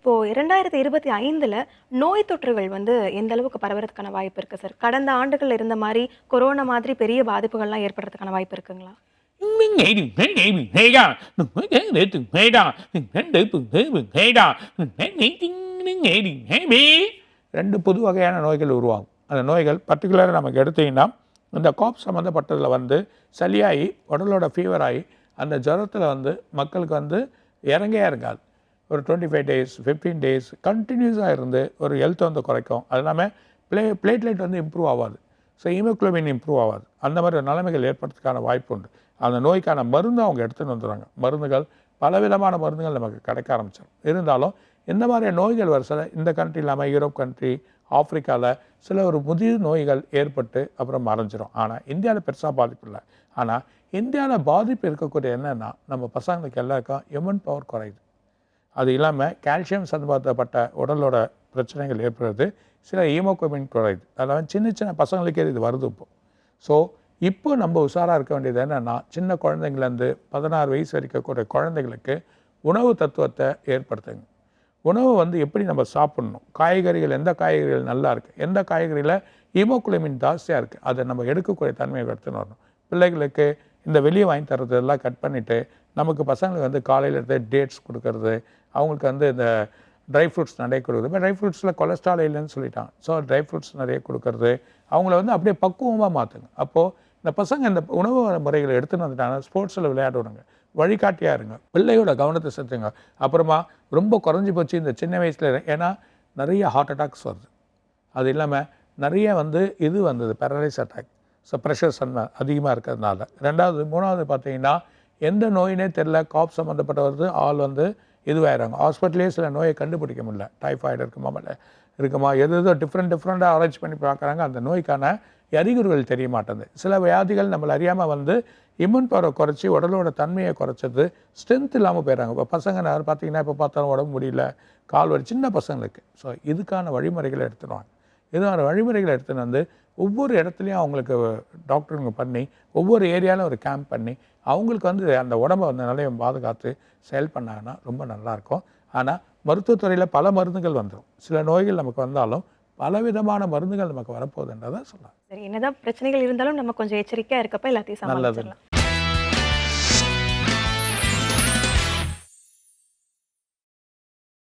இப்போது இரண்டாயிரத்தி இருபத்தி ஐந்தில் நோய் தொற்றுகள் வந்து எந்த அளவுக்கு பரவறதுக்கான வாய்ப்பு இருக்குது சார் கடந்த ஆண்டுகள் இருந்த மாதிரி கொரோனா மாதிரி பெரிய பாதிப்புகள்லாம் ஏற்படுறதுக்கான வாய்ப்பு இருக்குங்களா? ரெண்டு புது வகையான நோய்கள் உருவாகும். அந்த நோய்கள் பர்டிகுலராக நமக்கு எடுத்தீங்கன்னா இந்த காப் சம்மந்தப்பட்டதில் வந்து சளியாகி உடலோட ஃபீவர் ஆகி அந்த ஜுரத்தில் வந்து மக்களுக்கு வந்து இறங்கே இறங்காது ஒரு twenty five days fifteen days கண்டினியூஸாக இருந்து ஒரு ஹெல்த் வந்து குறைக்கும். அது இல்லாமல் ப்ளே பிளேட்லெட் வந்து இம்ப்ரூவ் ஆகாது. ஸோ ஹீமோக்ளோபின் இம்ப்ரூவ் ஆகாது. அந்த மாதிரி நிலைமைகள் ஏற்படுறதுக்கான வாய்ப்பு உண்டு. அந்த நோய்க்கான மருந்து அவங்க எடுத்துகிட்டு வந்துடுவாங்க மருந்துகள் பலவிதமான மருந்துகள் நமக்கு கிடைக்க ஆரம்பிச்சிடும். இருந்தாலும் இந்த மாதிரி நோய்கள் வருஷம் இந்த கண்ட்ரி இல்லாமல் யூரோப் கண்ட்ரி ஆப்ரிக்காவில் சில ஒரு புதிய நோய்கள் ஏற்பட்டு அப்புறம் மறைஞ்சிரும். ஆனால் இந்தியாவில் பெருசாக பாதிப்பு இல்லை. ஆனால் இந்தியாவில் பாதிப்பு இருக்கக்கூடிய என்னென்னா நம்ம பசங்களுக்கு எல்லாருக்கும் ஹியூமன் பவர் குறையுது. அது இல்லாமல் கால்சியம் சம்பந்தப்பட்ட உடலோட பிரச்சனைகள் ஏற்படுறது. சில ஹீமோகுளோபின் குறையுது. அதெல்லாம் சின்ன சின்ன பசங்களுக்கே இது வருது இப்போ. ஸோ இப்போ நம்ம உஷாராக இருக்க வேண்டியது என்னென்னா சின்ன குழந்தைங்கள்லேருந்து பதினாறு வயசு வரைக்கக்கூடிய குழந்தைங்களுக்கு உணவு தத்துவத்தை ஏற்படுத்துங்க. உணவு வந்து எப்படி நம்ம சாப்பிட்ணும்? காய்கறிகள் எந்த காய்கறிகள் நல்லா இருக்குது எந்த காய்கறியில் ஹீமோகுளமின் ஜாஸ்தியாக இருக்குது அதை நம்ம எடுக்கக்கூடிய தன்மையை எடுத்துன்னு வரணும் பிள்ளைகளுக்கு இந்த வெளியே வாங்கி தர்றது எல்லாம் கட் பண்ணிவிட்டு நமக்கு பசங்களுக்கு வந்து காலையில் இருந்து டேட்ஸ் கொடுக்கறது அவங்களுக்கு வந்து இந்த ட்ரை ஃப்ரூட்ஸ் நிறைய கொடுக்குறது. இப்போ ட்ரை ஃப்ரூட்ஸில் கொலஸ்ட்ரால் இல்லைன்னு சொல்லிட்டாங்க. ஸோ ட்ரை ஃப்ரூட்ஸ் நிறைய கொடுக்கறது. அவங்கள வந்து அப்படியே பக்குவமாக மாற்றுங்க அப்போது இந்த பசங்க இந்த உணவு முறைகளை எடுத்துன்னு வந்துட்டாங்கன்னா ஸ்போர்ட்ஸில் விளையாடுவாங்க வழிகாட்டியாக இருங்க. பிள்ளையோட கவனத்தை செலுத்துங்க. அப்புறமா ரொம்ப குறைஞ்சி போச்சு இந்த சின்ன வயசில். ஏன்னா நிறைய ஹார்ட் அட்டாக்ஸ் வருது. அது இல்லாமல் நிறைய வந்து இது வந்தது பேரலைஸ் அட்டாக் ஸோ ப்ரெஷர் சன் அதிகமாக இருக்கிறதுனால. ரெண்டாவது மூணாவது பார்த்தீங்கன்னா எந்த நோயினே தெரில காப் சம்மந்தப்பட்ட ஆள் வந்து இதுவாகிறாங்க ஹாஸ்பிட்டலே சில நோயை கண்டுபிடிக்க முடியல. டைஃபாய்டு இருக்குமா இல்லை இருக்குமா எது எதோ டிஃப்ரெண்ட் டிஃப்ரெண்ட்டாக ஆராய்ச்சி பண்ணி பார்க்குறாங்க. அந்த நோய்க்கான அறிகுறிகள் தெரிய மாட்டேங்குது. சில வியாதிகள் நம்மளை அறியாமல் வந்து இம்யூன் பவரை குறைச்சி உடலோட தன்மையை குறைச்சது ஸ்ட்ரென்த் இல்லாமல் போயிடுறாங்க. இப்போ பசங்க நான் பார்த்தீங்கன்னா இப்போ பார்த்தாலும் உடம்பு முடியல கால் வலி சின்ன பசங்களுக்கு. ஸோ இதுக்கான வழிமுறைகளை எடுத்துடுவாங்க. இதுக்கான வழிமுறைகளை எடுத்துன்னு வந்து ஒவ்வொரு இடத்துலையும் அவங்களுக்கு டாக்டருங்க பண்ணி ஒவ்வொரு ஏரியாவில் ஒரு கேம்ப் பண்ணி அவங்களுக்கு வந்து அந்த உடம்பை வந்து நிலையை பாதுகாத்து செயல் பண்ணாங்கன்னா ரொம்ப நல்லாயிருக்கும் ஆனால் மருத்துவத்துறையில் பல மருந்துகள் வந்துடும் சில நோய்கள் நமக்கு வந்தாலும் பலவிதமான மருந்துகள் நமக்கு வரப்போகுதுன்றதை சொல்லலாம் சரி என்னதான் பிரச்சனைகள் இருந்தாலும் நம்ம கொஞ்சம் எச்சரிக்கையா இருக்கப்ப எல்லாத்தையும் நல்லது.